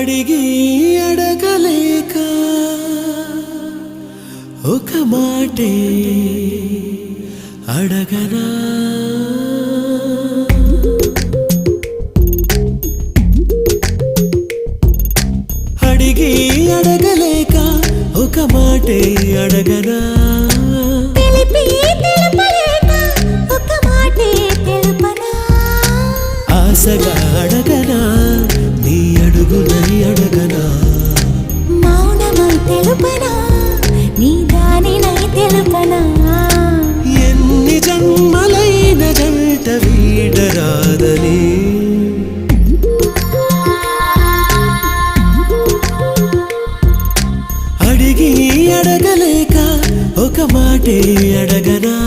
అడిగి అడగలేక ఒక మాటే అడగనా? అడిగి అడగలేక ఒక మాటే అడగనా? ఆశగా అడగనా? తెలుపనా? నీ దానినై తెలుపనా? ఎన్ని జన్మలైన జంట వీడరాదని. అడిగి అడగలేక ఒక మాటే అడగనా?